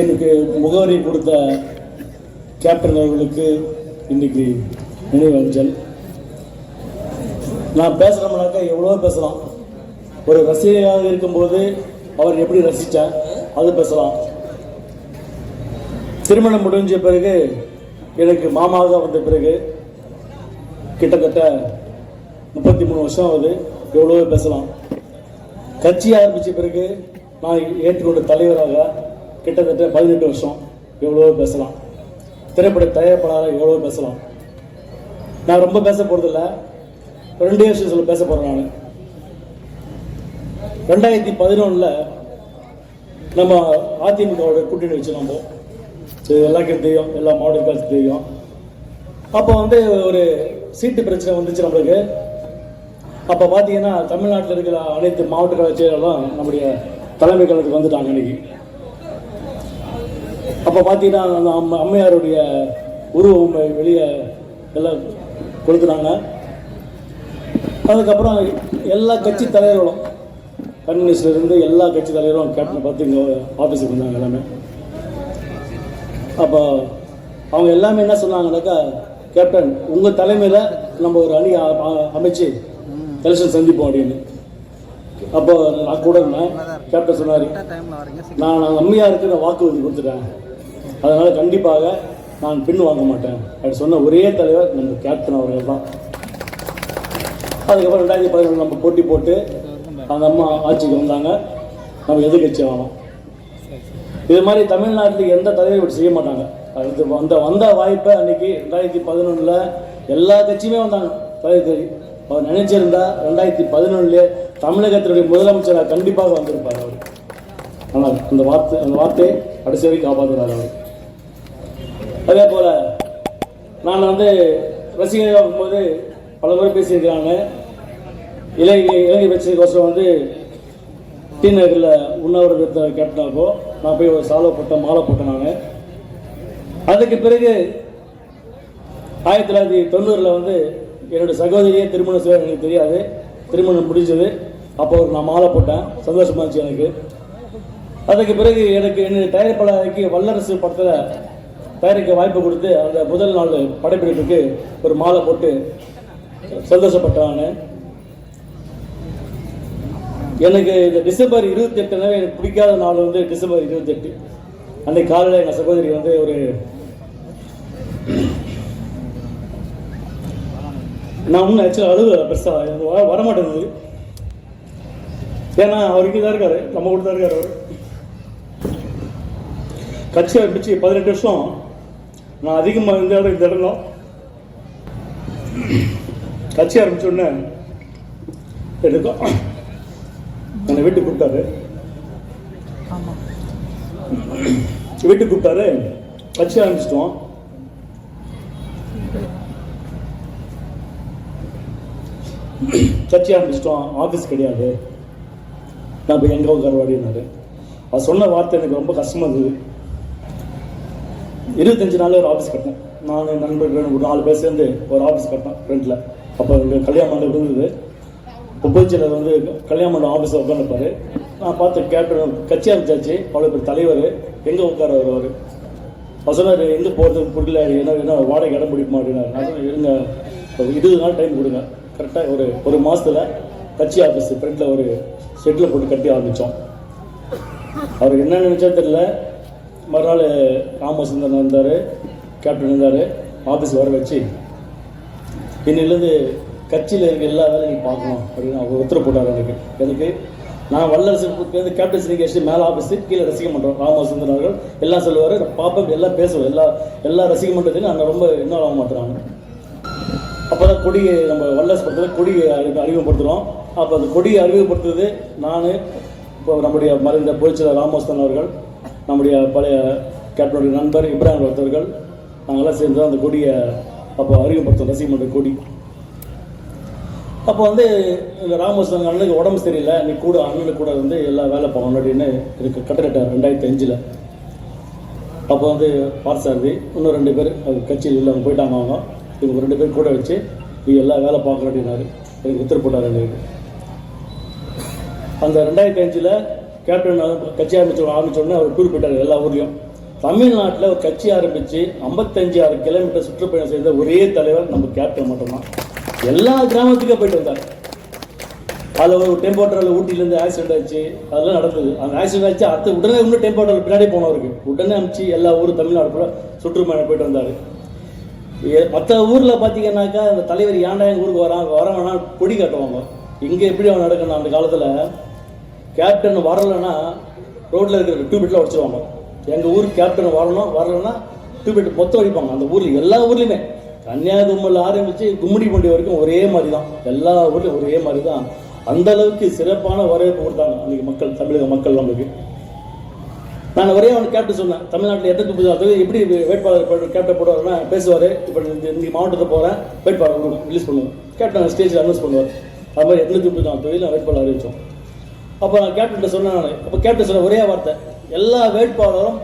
எனக்கு முகவரி கொடுத்த கேப்டன் அவர்களுக்கு இன்னைக்கு நினைவு அஞ்சல். நான் பேசுகிறோம்னாக்கா எவ்வளோ பேசலாம். ஒரு ரசிகையாக இருக்கும்போது அவர் எப்படி ரசித்தார் அது பேசலாம். திருமணம் முடிஞ்ச பிறகு எனக்கு மாமாவாக வந்த பிறகு கிட்டத்தட்ட முப்பத்தி மூணு வருஷம் ஆகுது. எவ்வளவோ பேசலாம். கட்சி ஆரம்பித்த பிறகு நான் ஏற்றுக்கொண்ட தலைவராக கிட்டத்தட்ட பதினெட்டு வருஷம் எவ்வளவோ பேசலாம். திரைப்பட தயாரிப்பாளராக எவ்வளவோ பேசலாம். நான் ரொம்ப பேச போகிறதில்ல ரெண்டே விஷயத்தில் பேச போகிறேன் நான். ரெண்டாயிரத்தி பதினொன்றில் நம்ம அதிமுகவோட கூட்டணி வச்சு நம்ம இது எல்லாருக்கும் தெரியும். எல்லா மாவட்டங்களுக்கும் தெரியும். அப்போ வந்து ஒரு சீட்டு பிரச்சனை வந்துச்சு நம்மளுக்கு. அப்போ பார்த்தீங்கன்னா தமிழ்நாட்டில் இருக்கிற அனைத்து மாவட்ட கழக செயலர்களும் நம்முடைய தலைமை கழகத்துக்கு வந்துட்டாங்க இன்னைக்கு. அப்போ பார்த்தீங்கன்னா அந்த அம்ம அம்மையாருடைய உருவம் வெளியே எல்லாம் கொடுத்துட்டாங்க அதுக்கப்புறம் எல்லா கட்சி தலைவர்களும் கம்யூனிஸ்ட்ல இருந்து எல்லா கட்சி தலைவரும் கேப்டனை பார்த்து இங்கே ஆஃபீஸுக்கு வந்தாங்க எல்லாமே. அப்போ அவங்க எல்லாமே என்ன சொன்னாங்கன்னாக்கா கேப்டன் உங்கள் தலைமையில் நம்ம ஒரு அணி அமைச்சு எலெக்ஷன் சந்திப்போம் அப்படின்னு. அப்போ நான் கூட இருந்தேன். கேப்டன் சொன்னார் நான் அம்மையாருக்கு நான் வாக்குறுதி கொடுத்துட்டேன். அதனால் கண்டிப்பாக நான் பின் வாங்க மாட்டேன். அப்படி சொன்ன ஒரே தலைவர் நம்ம கேப்டன் அவர்கள் தான். அதுக்கப்புறம் ரெண்டாயிரத்தி பதினொன்று நம்ம போட்டி போட்டு அந்த அம்மா ஆட்சிக்கு வந்தாங்க. நம்ம எதிர்கட்சி ஆகணும். இது மாதிரி தமிழ்நாட்டில் எந்த தலைவரும் இப்படி செய்ய மாட்டாங்க. அது வந்த வந்த வாய்ப்பை அன்னைக்கு ரெண்டாயிரத்தி பதினொன்றில் எல்லா கட்சியுமே வந்தாங்க. தலைவர் தேடி அவர் நினைச்சிருந்தா ரெண்டாயிரத்தி பதினொன்றுலே தமிழகத்தினுடைய முதலமைச்சராக கண்டிப்பாக வந்திருப்பார் அவர். ஆனால் அந்த வார்த்தை அந்த வார்த்தையை கடைசி வரைக்கும் காப்பாற்றுறாரு அவர். அதே போல் நான் வந்து ரசிகராக இருக்கும்போது பல முறை பேசியிருக்கிறாங்க. இலங்கை இலங்கை பிரச்சனைக்கோசரம் வந்து டி நகரில் உண்ணாவிரதத்தை கேட்டனாக்கோ நான் போய் ஒரு சாலை போட்டேன் மாலை போட்டேன் நான். அதுக்கு பிறகு ஆயிரத்தி தொள்ளாயிரத்தி தொண்ணூறில் வந்து என்னோட சகோதரியே திருமணம் செய்ய எனக்கு தெரியாது. திருமணம் முடிஞ்சது. அப்போ ஒரு நான் மாலை போட்டேன். சந்தோஷமா இருந்துச்சு எனக்கு. அதுக்கு பிறகு எனக்கு என்னுடைய தயாரிப்பாளருக்கு வல்லரசு படத்தில் தயாரிக்க வாய்ப்பு கொடுத்து அந்த முதல் நாள் படப்பிடிப்புக்கு ஒரு மாலை போட்டு சந்தோஷப்பட்டேன் எனக்கு இந்த டிசம்பர் இருபத்தி எட்டுனாவே எனக்கு பிடிக்காத நாள் வந்து டிசம்பர் இருபத்தி எட்டு அன்னைக்கு காலையில் எங்கள் சகோதரி வந்து ஒரு நான் இன்னும் ஆக்சுவலாக அழுவ பெருசாக எனக்கு வர வரமாட்டேங்குது. ஏன்னா அவர் இங்கே தான் இருக்காரு நம்ம கூட தான் இருக்காரு அவர். கட்சி ஆரம்பிச்சு பதினெட்டு வருஷம் நான் அதிகமாக இந்த இடம் இந்த இடம் தான் கட்சி ஆரம்பிச்ச உடனே எடுக்கும் என்னை வீட்டுக்கு கூப்பிட்டாரு. வீட்டுக்கு கூப்பிட்டாரு. கட்சி ஆரம்பிச்சிட்டோம். கட்சி ஆரம்பிச்சிட்டோம். ஆஃபீஸ் கிடையாது. நான் போய் எங்கே உட்காரவாடினாரு அவர் சொன்ன வார்த்தை எனக்கு ரொம்ப கஷ்டமா இருந்தது. இருபத்தஞ்சு நாளில் ஒரு ஆஃபீஸ் கட்டினேன். நான் நண்பர்கள் ஒரு நாலு பேர் சேர்ந்து ஒரு ஆஃபீஸ் கட்டினேன் ஃப்ரெண்டில் அப்போ எங்கள் கல்யாண மண்டபம் இருந்தது. இப்போ வந்து கல்யாண மண்டபம் ஆஃபீஸில் உட்காந்துருப்பாரு நான் பார்த்து கேப்டன் கட்சி ஆரம்பிச்சாச்சு. அவ்வளோ பேர் தலைவர். எங்கே உட்கார வருவார்? அவர் சொன்னார் எங்கே போகிறதுக்கு புரியல. என்ன என்ன வாடகை இடம் பிடிக்க மாட்டேனார் இருங்க. ஒரு இருபது நாள் டைம் கொடுங்க. கரெக்டாக ஒரு ஒரு மாதத்தில் கட்சி ஆஃபீஸ் ஃப்ரெண்டில் ஒரு ஷெட்டில் போட்டு கட்டி ஆரம்பித்தோம் அவர் என்ன நினச்சா தெரியல. மறுநாள் ராமசுந்தரன் வந்தார் கேப்டன் இருந்தார் ஆஃபீஸ் வர வச்சு இன்னிலேருந்து கட்சியில் இருக்க எல்லா வேலையும் நீங்கள் பார்க்கணும் அப்படின்னு அவர் உத்தரவு போட்டார் எனக்கு எனக்கு நான் வல்லரசு வந்து கேப்டன் சினிகேஷ் மேலே ஆஃபீஸு கீழே ரசிக மன்றம் ராமசுந்தரன் அவர்கள் எல்லாம் சொல்லுவார் பாப்பா எல்லாம் பேசுவோம் எல்லா எல்லா ரசிக மன்றத்திலையும் நான் ரொம்ப இன்வால்வ் ஆக மாட்டேறாங்க அப்போ தான் கொடியை நம்ம வல்லரசு படத்தில் கொடியை அறி- அறிமுகப்படுத்துகிறோம் அப்போ அந்த கொடியை அறிமுகப்படுத்துறது நான் இப்போ நம்முடைய மறைந்த பொதுச்செயலர் ராமோஸ்தன் அவர்கள் நம்முடைய பழைய கேப்டனுடைய நண்பர் இப்ராஹிம் அவர்கள். நாங்கள்லாம் சேர்ந்து அந்த கொடியை அப்போ அறிமுகப்படுத்தோம் ரசிகமன்ற கொடி. அப்போ வந்து இந்த ராமகிருஷ்ணன் அண்ணனுக்கு உடம்பு சரியில்லை. நீ கூட அண்ணனுக்கு கூட வந்து எல்லா வேலை போகணும் அப்படின்னு இருக்கு. கட்டக்கட்டார் ரெண்டாயிரத்தி அஞ்சில். அப்போ வந்து பார்த்தசாரதி இன்னும் ரெண்டு பேர் அது கட்சியில் இல்லை அவங்க போயிட்டாங்க அவங்க. இவங்க ரெண்டு பேர் கூட வச்சு நீ எல்லா வேலை பார்க்கணும் அப்படின்னாரு. எனக்கு உத்தரவு போட்டார் எனக்கு அந்த ரெண்டாயிரத்தி அஞ்சில் கேப்டன் கட்சி ஆரம்பிச்ச ஆரம்பிச்சோடனே அவர் குறிப்பிட்டார் போயிட்டார் எல்லா ஊர்லேயும். தமிழ்நாட்டில் ஒரு கட்சி ஆரம்பித்து ஐம்பத்தஞ்சு ஆறு கிலோமீட்டர் சுற்றுப்பயணம் செய்த ஒரே தலைவர் நம்ம கேப்டன் மட்டும்தான். எல்லா கிராமத்துக்கும் போயிட்டு வந்தார். அதில் ஒரு டெம்போ ட்ராவல் ஊட்டிலேருந்து ஆக்சிடென்ட் ஆச்சு. அதெல்லாம் நடந்தது. அந்த ஆக்சிடென்ட் ஆச்சு. அடுத்து உடனே இன்னும் டெம்போ ட்ராவல் பின்னாடி போனவருக்கு உடனே அனுப்பிச்சு எல்லா ஊரும் தமிழ்நாடு கூட சுற்றுப்பயணம் போயிட்டு வந்தார். மற்ற ஊரில் பார்த்தீங்கன்னாக்கா அந்த தலைவர் ஏன்டா எங்கள் ஊருக்கு வரான்? வர வேணாம் கொடி காட்டுவாங்க. இங்கே எப்படி அவன் நடக்கணும் அந்த காலத்தில்? கேப்டன் வரலைன்னா ரோட்டில் இருக்கிற டியூபிட்டில் உடச்சிருவாங்க. எங்கள் ஊருக்கு கேப்டன் வரணும் வரலைன்னா டியூபிட் மொத்தம் அடிப்பாங்க அந்த ஊரில் எல்லா ஊர்லேயுமே. கன்னியாகுமரியில் ஆரம்பித்து கும்மிடி பண்டி வரைக்கும் ஒரே மாதிரி தான் எல்லா ஊர்லேயும் ஒரே மாதிரி தான் அந்த அளவுக்கு சிறப்பான வரவேற்பு கொடுத்தாங்க அன்றைக்கி மக்கள் தமிழக மக்கள் நம்மளுக்கு நான் ஒரே அவன் கேப்டன் சொன்னேன். தமிழ்நாட்டில் எத்தனை தொகுதி எப்படி வேட்பாளர் கேப்டன் போடுவார்னா பேசுவார். இப்போ இந்த இந்த மாவட்டத்தை போகிறேன் வேட்பாளர் ரிலீஸ் பண்ணுவோம். கேப்டன் ஸ்டேஜில் அனௌன்ஸ் பண்ணுவார். அது மாதிரி எத்தனை தொகுதி தான் தொகுதியில் வேட்பாளர் அறிவிச்சோம். அப்போ நான் கேப்டன்கிட்ட சொன்னேன் நான். அப்போ கேப்டன் சொன்ன ஒரே வார்த்தை எல்லா வேட்பாளரும்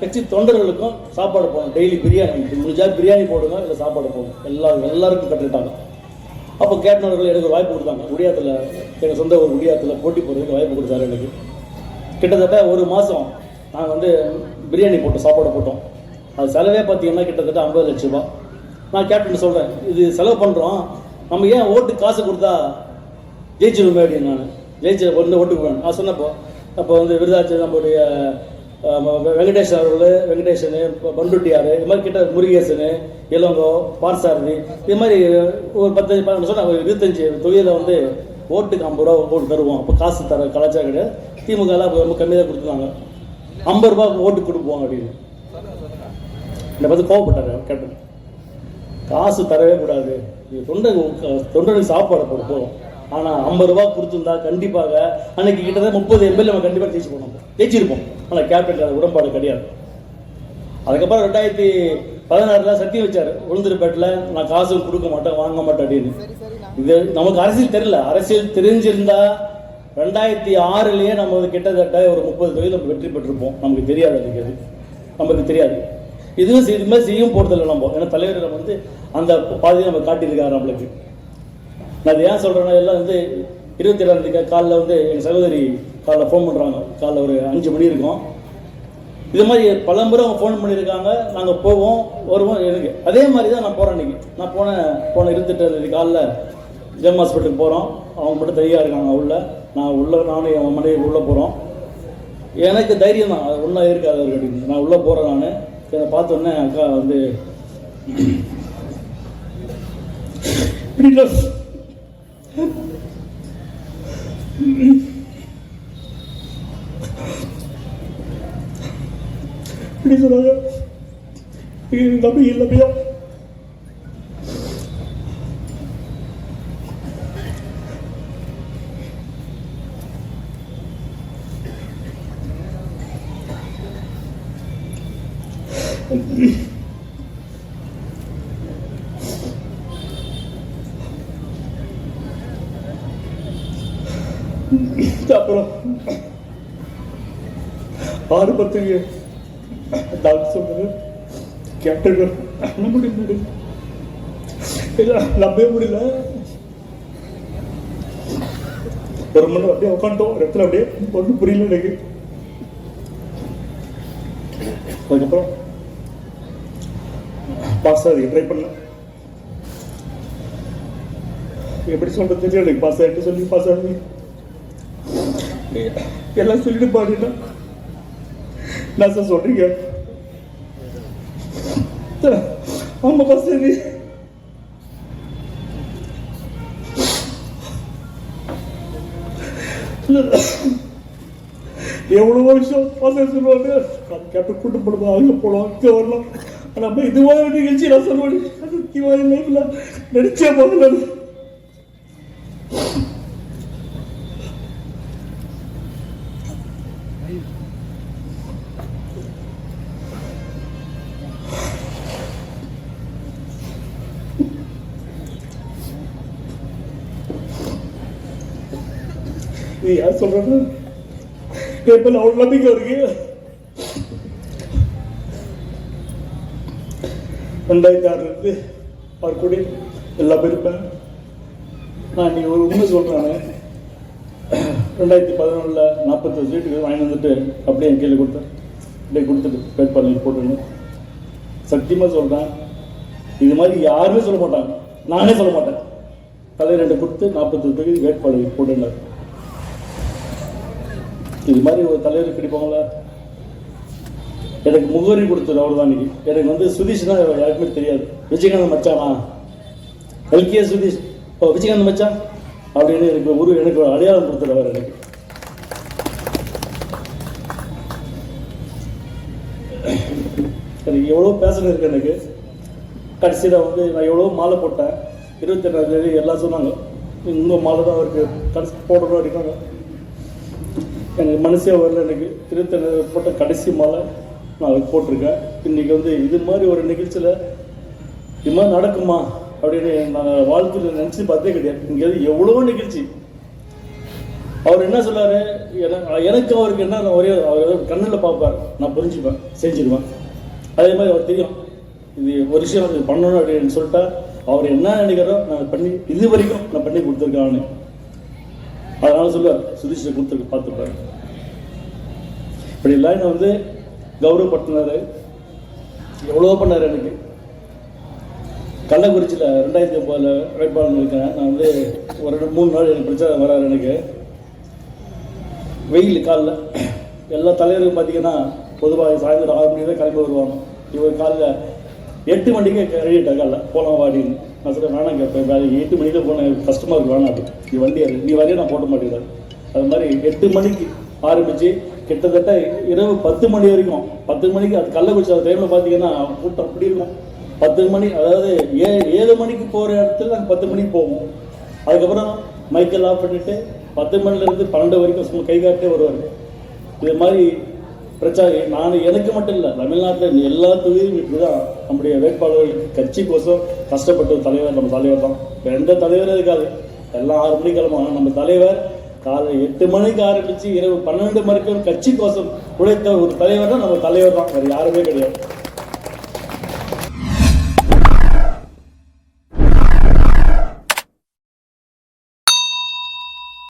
கட்சி தொண்டர்களுக்கும் சாப்பாடு போகணும் டெய்லி பிரியாணி முடிஞ்சா பிரியாணி போடுங்க இல்லை சாப்பாடு போகணும் எல்லா எல்லாருக்கும் கட்டுட்டாங்க அப்போ கேப்டன் அவர்கள் எனக்கு ஒரு வாய்ப்பு கொடுத்தாங்க. குடியாத்தில் எங்கள் சொந்த ஒரு குடியாத்தில் போட்டி போடுறதுக்கு வாய்ப்பு கொடுத்தாரு எனக்கு. கிட்டத்தட்ட ஒரு மாதம் நாங்கள் வந்து பிரியாணி போட்டோம் சாப்பாடு போட்டோம். அது செலவே பார்த்தீங்கன்னா கிட்டத்தட்ட ஐம்பது லட்ச ரூபா நான் கேப்டன் சொல்கிறேன் இது செலவு பண்ணுறோம் நம்ம ஏன் ஓட்டு காசு கொடுத்தா ஜெயிச்சிருமே அப்படின்னு நான். ஜெயிச்சு ஒன்று ஓட்டுக்கு போகணும் நான் சொன்னப்போ அப்போ வந்து விருதாச்சி நம்மளுடைய வெங்கடேஷ் அவர்கள் வெங்கடேஷனு பண்டுட்டியார் இது மாதிரி கிட்ட முருகேசனு இளங்கோ பார்சாரதி இது மாதிரி ஒரு பத்தஞ்சு சொன்னால் ஒரு இருபத்தஞ்சு தொகுதியில் வந்து ஓட்டுக்கு ஐம்பது ரூபா ஓட்டு தருவோம். அப்போ காசு தர கலாச்சாரம் கிடையாது திமுக எல்லாம் ரொம்ப கம்மியாக தான் கொடுத்துருந்தாங்க. ஐம்பது ரூபா ஓட்டு கொடுப்போம் அப்படின்னு. என்னை பார்த்து கோவப்பட்டாரு கேட்டேன் காசு தரவே கூடாது. தொண்டை தொண்டனுக்கு சாப்பாடு போட ஆனால் ஐம்பது ரூபா கொடுத்துருந்தா கண்டிப்பாக அன்னைக்கு கிட்டத்தட்ட முப்பது எம்எல்ஏ நம்ம கண்டிப்பாக ஜெயிச்சு போனோம் ஜெயிச்சிருப்போம். ஆனால் கேப்டன் அது உடன்பாடு கிடையாது. அதுக்கப்புறம் ரெண்டாயிரத்தி பதினாறுல சத்தியம் வச்சார். உளுந்தூர்பேட்டில் நான் காசு கொடுக்க மாட்டேன் வாங்க மாட்டேன் அப்படின்னு. இது நமக்கு அரசியல் தெரியல. அரசியல் தெரிஞ்சிருந்தா ரெண்டாயிரத்தி ஆறுலேயே நம்ம கிட்டத்தட்ட ஒரு முப்பது தொழில் நம்ம வெற்றி பெற்றிருப்போம். நமக்கு தெரியாது அது நமக்கு தெரியாது. இதுவும் இது மாதிரி செய்யும் போறதில்லை நம்ம. ஏன்னா தலைவர் வந்து அந்த பாதையை நம்ம காட்டியிருக்காரு நம்மளுக்கு. நான் அது ஏன் சொல்கிறேன்னா எல்லாம் வந்து இருபத்தி ஏழாம் தேதி காலைல வந்து எங்கள் சகோதரி காலைல ஃபோன் பண்ணுறாங்க காலைல ஒரு அஞ்சு மணி இருக்கும். இது மாதிரி பல முறை அவங்க ஃபோன் பண்ணியிருக்காங்க. நாங்கள் போவோம் வருவோம் எனக்கு அதே மாதிரி தான் நான் போகிறேன் இன்றைக்கி நான் போன போன இருபத்தெட்டாம் தேதி காலைல ஜெம் ஹாஸ்பிட்டலுக்கு போகிறோம் அவங்க மட்டும் தனியாக இருக்காங்க உள்ளே. நான் உள்ளே நானும் என் மனைவி உள்ளே போகிறோம் எனக்கு தைரியம் தான் அது உள்ளே இருக்காது அவருக்கு அப்படின்னு. நான் உள்ளே போகிறேன் நான். இதை பார்த்த உடனே அக்கா வந்து இப்படி இல்லை. இப்படி சொன்னாங்க இது நம்பி இல்லையா அப்புறம் ஆறு பத்துக்கு டாக்டர் சொன்னது கேப்டன் நம்ப முடியல இல்ல, நம்பவே முடியல. ஒரு மணி அப்படியே உட்காந்துட்டோம் ஒரு இடத்துல அப்படியே ஒன்றும் புரியல எனக்கு. அதுக்கப்புறம் பாஸ் ஆகுது ட்ரை பண்ணேன். எப்படி சொல்றது தெரியல எனக்கு பாஸ் ஆகிட்டு சொல்லி பாஸ் ஆகுது எல்லாம் சொல்லிட்டு பாருன்னா நான் சார் சொல்றீங்க. ஆமாப்பா ஆமா சரி எவ்வளவோ விஷயம் சொல்லுவாங்க கேப்டன் கூட்டு போடுவோம் அங்கே போகலாம் அங்கே வரலாம். ஆனா நம்ம இதுவாக நிகழ்ச்சி நான் சொல்லுவேன். லைஃப்ல நடிச்சே போகல இது யார் சொல்றது இப்ப அவ்வளவு நம்பிக்கை இருக்கு ரெண்டாயிரத்தி ஆறுல இருந்து அவர் கூட எல்லா இருப்பேன். நான் நீ ஒரு உண்மை சொல்றேன் ரெண்டாயிரத்தி பதினொன்றில் நாற்பத்தஞ்சு சீட்டுக்கு வாங்கி வந்துட்டு அப்படியே என் கையில் கொடுத்தேன். அப்படியே கொடுத்துட்டு வேட்பாளர் போட்டுருங்க சத்தியமாக சொல்கிறேன் இது மாதிரி யாருமே சொல்ல மாட்டாங்க. நானே சொல்ல மாட்டேன். தலை ரெண்டு கொடுத்து நாற்பத்தஞ்சு தொகுதி வேட்பாளர் போட்டுருந்தார். இது மாதிரி ஒரு தலைவர் கிடைப்பாங்களா எனக்கு முகவரி கொடுத்தது அவர் தான் இன்னைக்கு எனக்கு வந்து சுதீஷ்னா யாருக்குமே தெரியாது. விஜயகாந்த் மச்சானா? L K Sudhish. ஓ விஜயகாந்த் மச்சான் அப்படின்னு எனக்கு ஒரு எனக்கு ஒரு அடையாளம் கொடுத்தது அவர் எனக்கு. எனக்கு எவ்வளோ பேசணும் இருக்கு எனக்கு. கடைசியில் வந்து நான் எவ்வளோ மாலை போட்டேன். இருபத்தெட்டாம் தேதி எல்லாம் சொன்னாங்க. இன்னும் மாலை தான் அவருக்கு கடைசி போடணும் அடிக்காங்க எனக்கு மனசே வரல. எனக்கு திருத்தணி போட்ட கடைசி மாலை நான் அதுக்கு போட்டிருக்கேன். இன்னைக்கு வந்து இது மாதிரி ஒரு நிகழ்ச்சியில் இது மாதிரி நடக்குமா அப்படின்னு நான் வாழ்க்கையில் நினச்சி பார்த்தே கிடையாது. இங்கே எவ்வளோ நிகழ்ச்சி. அவர் என்ன சொன்னாரு? எனக்கு அவருக்கு என்ன ஒரே அவர் கண்ணில் பார்ப்பார். நான் புரிஞ்சுப்பேன் செஞ்சிருவேன். அதே மாதிரி அவர் தெரியும். இது ஒரு விஷயம் பண்ணணும் அப்படின்னு சொல்லிட்டா அவர் என்ன நினைக்கிறோ நான் பண்ணி இது வரைக்கும் நான் பண்ணி கொடுத்துருக்கான்னு அதனால சொல்ல சுதீஷை கொடுத்துருக்கு பார்த்துப்பாரு இப்படி எல்லாம் என்னை வந்து கௌரவப்படுத்தினாரு. எவ்வளோ பண்ணார் எனக்கு. கள்ளக்குறிச்சியில் ரெண்டாயிரத்தி ஒம்பதில் வேட்பாளர் இருக்கேன் நான் வந்து ஒரு ரெண்டு மூணு நாள் எனக்கு பிரச்சனை வராரு எனக்கு. வெயில் காலில் எல்லா தலைவரும் பார்த்தீங்கன்னா பொதுவாக சாயந்தரம் ஆறு மணி தான் கிளம்பி வருவாங்க. இவர் காலையில் எட்டு மணிக்கு ரெடிட்டா காலைல போலாம் வாடின்னு நான் சொல்ல வேணாம் கேட்பேன் எட்டு மணிக்கு போனேன். கஷ்டமாக இருக்கு வேணாம் அது. நீ வண்டி நீ வரைய நான் போட மாட்டேங்கிறேன் அது மாதிரி எட்டு மணிக்கு ஆரம்பித்து கிட்டத்தட்ட இரவு பத்து மணி வரைக்கும். பத்து மணிக்கு அது கள்ளக்குறிச்சி அந்த டைமில் பார்த்தீங்கன்னா கூட்டம் அப்படி இருக்கும். பத்து மணி அதாவது ஏ ஏழு மணிக்கு போகிற இடத்துல நாங்கள் பத்து மணிக்கு போவோம். அதுக்கப்புறம் மைக்கெல்லாம் ஆஃப் பண்ணிட்டு பத்து மணிலேருந்து பன்னெண்டு வரைக்கும் சும்மா கை காட்டே வருவார். இது மாதிரி பிரச்சாரம் நான் எனக்கு மட்டும் இல்லை தமிழ்நாட்டில் எல்லா தொகுதியும் இப்படி தான் நம்முடைய வேட்பாளர்களுக்கு கட்சிக்கோசம் கஷ்டப்பட்ட ஒரு தலைவர் நம்ம தலைவர் தான். எந்த தலைவரும் இருக்காது. எல்லாம் ஆறு மணிக்கு கிளம்புவாங்க நம்ம தலைவர் காலை எட்டு மணிக்கு ஆரம்பித்து இரவு பன்னெண்டு மணிக்கும் கட்சிக்கோசம் உழைத்த ஒரு தலைவர் தான் நம்ம தலைவர் தான். வேறு யாருமே கிடையாது.